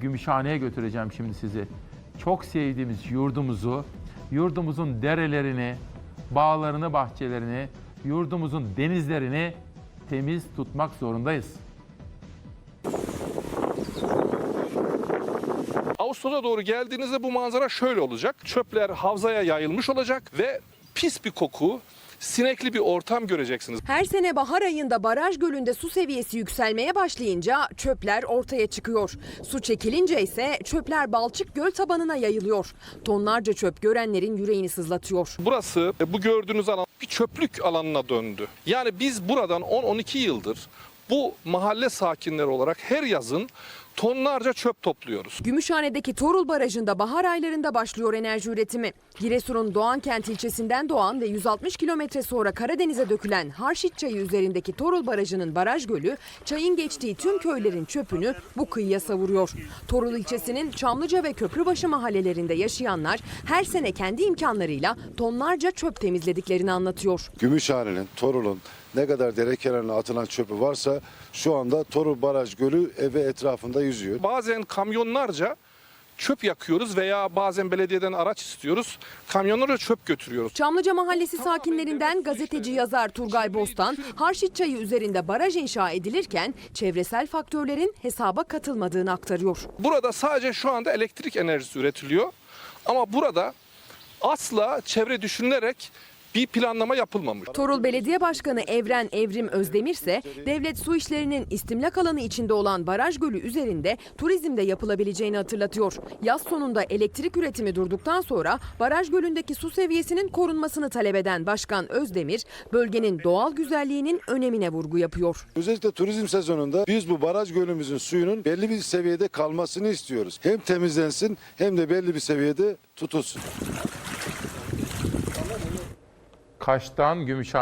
Gümüşhane'ye götüreceğim şimdi sizi. Çok sevdiğimiz yurdumuzu, yurdumuzun derelerini, bağlarını, bahçelerini, yurdumuzun denizlerini temiz tutmak zorundayız. Ağustos'a doğru geldiğinizde bu manzara şöyle olacak. Çöpler havzaya yayılmış olacak ve pis bir koku, sinekli bir ortam göreceksiniz. Her sene bahar ayında baraj gölünde su seviyesi yükselmeye başlayınca çöpler ortaya çıkıyor. Su çekilince ise çöpler balçık göl tabanına yayılıyor. Tonlarca çöp görenlerin yüreğini sızlatıyor. Burası e, bu gördüğünüz alan bir çöplük alanına döndü. Yani biz buradan 10-12 yıldır bu mahalle sakinleri olarak her yazın tonlarca çöp topluyoruz. Gümüşhane'deki Torul Barajı'nda bahar aylarında başlıyor enerji üretimi. Giresun'un Doğankent ilçesinden doğan ve 160 kilometre sonra Karadeniz'e dökülen Harşit Çayı üzerindeki Torul Barajı'nın baraj gölü çayın geçtiği tüm köylerin çöpünü bu kıyıya savuruyor. Torul ilçesinin Çamlıca ve Köprübaşı mahallelerinde yaşayanlar her sene kendi imkanlarıyla tonlarca çöp temizlediklerini anlatıyor. Gümüşhane'nin, Torul'un ne kadar dere kenarına atılan çöpü varsa şu anda Torul Baraj Gölü ve etrafında yüzüyor. Bazen kamyonlarca çöp yakıyoruz veya bazen belediyeden araç istiyoruz. Kamyonlarca çöp götürüyoruz. Çamlıca Mahallesi sakinlerinden gazeteci yazar Turgay Bostan, Harşit Çayı üzerinde baraj inşa edilirken çevresel faktörlerin hesaba katılmadığını aktarıyor. Burada sadece şu anda elektrik enerjisi üretiliyor. Ama burada asla çevre düşünülerek bir planlama yapılmamış. Torul Belediye Başkanı Evren Evrim Özdemir ise devlet su işlerinin istimlak alanı içinde olan baraj gölü üzerinde turizmde yapılabileceğini hatırlatıyor. Yaz sonunda elektrik üretimi durduktan sonra baraj gölündeki su seviyesinin korunmasını talep eden Başkan Özdemir, bölgenin doğal güzelliğinin önemine vurgu yapıyor. Özellikle turizm sezonunda biz bu baraj gölümüzün suyunun belli bir seviyede kalmasını istiyoruz. Hem temizlensin hem de belli bir seviyede tutulsun. Kaş'tan Gümüşhane